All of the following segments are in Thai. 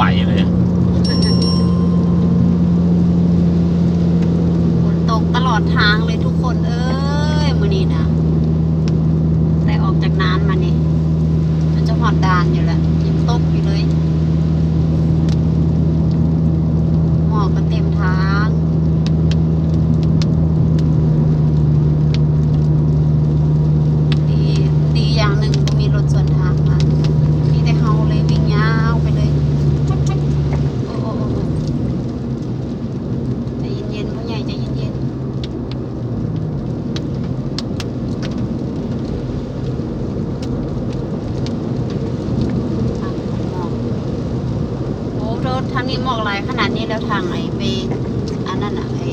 ไหวเลยฝนตกตลอดทางเลยทุกคนเอ้ยมือนี้นะแต่ออกจากนานมานี่มันจะหอดดานอยู่แหละยังตกอยู่เลยหมอกก็เต็มทาง ดีดีอย่างหนึ่งบ่มีรถสวนทางมามีแต่เฮาเลยวิ่งยาวไปเลย โอ้โอ้โอ้โอ้ใจเย็นๆพ่อใหญ่ใจเย็นๆทางหมอกโอ้ร ถทางนี้หมอกหลายขนาดนี้แล้วทางไอ้ไปอันนั้นอะไอ้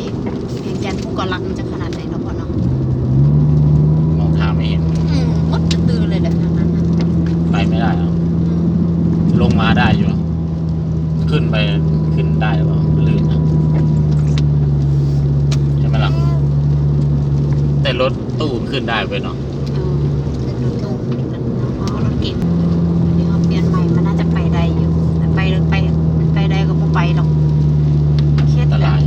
เพียงแกนผู้ก่อลังมันจะขนาดไหนเนาะพ่อเนาะมองทางไม่เห็นอืมมดตื้อๆเลยแหละทางนั้นน่ะไปไม่ได้หรอกลงมาได้อยู่ขึ้นไปขึ้นได้หรือเปล่าลื่นนะใช่ไหมล่ะแต่รถตู้ขึ้นได้ไปเนาะ เออเป็นรถตู้เป็นอ๋อรถเก๋งเดี๋ยวเขาเปลี่ยนใหม่มันน่าจะไปได้อยู่ แต่ไปไปไปได้ก็บ่ไปหรอกเครีย อั ด นต แหละ ราย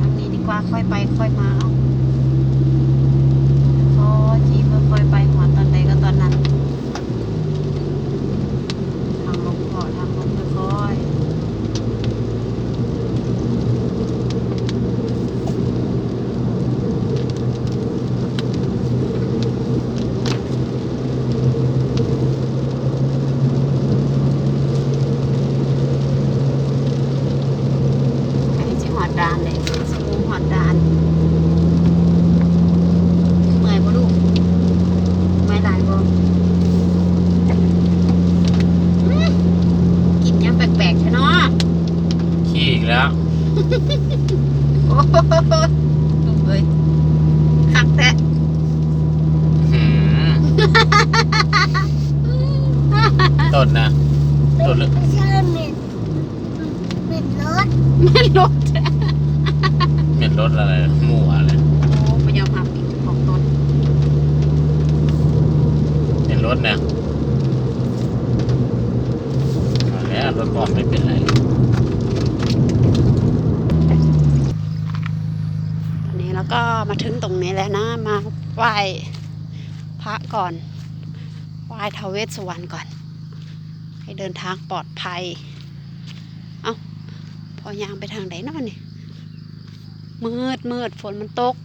ทางนี้ดีกว่า ค่อยมาเอาพอจีบค่อยไปหัวตอนใดก็ตอนนั้น ทางลงพอทางลงค่อยๆไปที่หอดดานเลยสมูหอดดานเมื่อยบ่ลูกเมื่อยหลายบ่ กินยังแปลกๆใช่เนาะ ขี่ อีกแล้วโอ้โหลูกเอ้ยคักแท้หืมต้นนะต้นลึกไม่ใช่เหม็นเหม็นรถแม่นรถแท้เม็ดรถอะไรมั่วเลยโอ้พยายามหักอีกของต้นเม็ดรถเนี่ยเอาแล้วรถก่อนไม่เป็นไร ตอนนี้เราก็มาถึงตรงนี้แล้วนะมาไหว้พระก่อนไหว้ทาวเวสสุวรรณก่อน ให้เดินทางปลอดภัย เอ้าพอยางไปทางไหนเนาะนี่มืดมืดฝนมันตก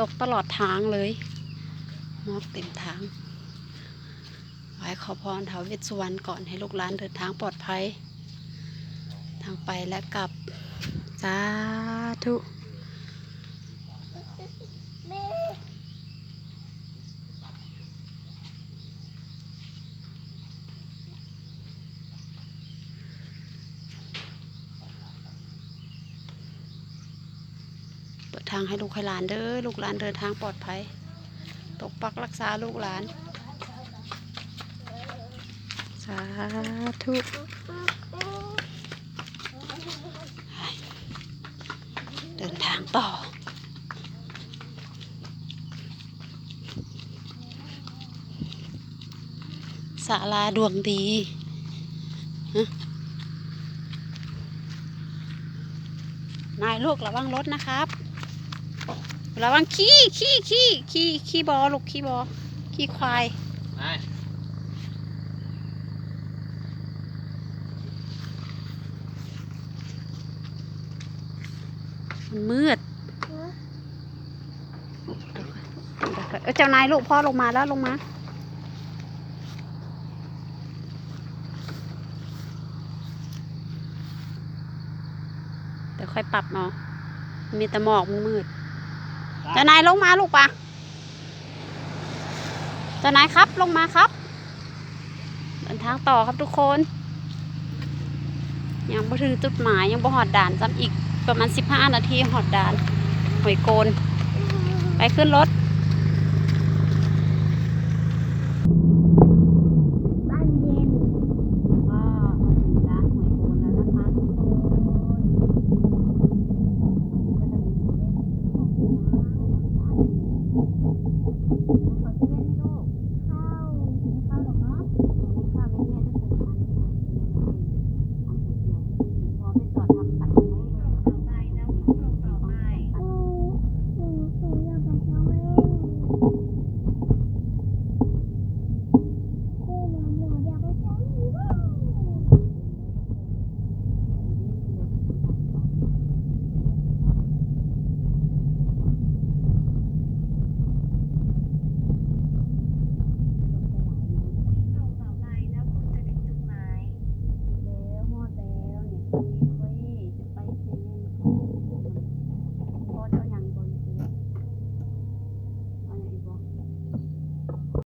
ตกตลอดทางเลยมอกเต็มทางไหว้ขอพรทาวเวสสุวรรณก่อนให้ลูกหลานเดินทางปลอดภัย ทางไปและกลับสาธุ เปิดทางให้ลูกให้หลานเด้อลูกหลานเดินทางปลอดภัย ตกปักรักษาลูกหลาน สาธุเดินทางต่อศาลาดวงดีนายลูกระวังรถนะครับ ระวังขี้ขี้ขี้ขี้ขี้บอลูกขี้บอขี้ควายมันมืดเออเจ้านายลูกพ่อลงมาแล้วลงมาเดี๋ยวค่อยปรับเนาะมีแต่หมอกมันมืด เจ้านายลงมาลูกปะเจ้านายครับลงมาครับ เดินทางต่อครับทุกคน ยังบ่ถึงจุดหมายยังบ่หอดด่านซ้ำอีกประมาณสิบห้านาทีหอดด่านหอยโกน ไปขึ้นรถ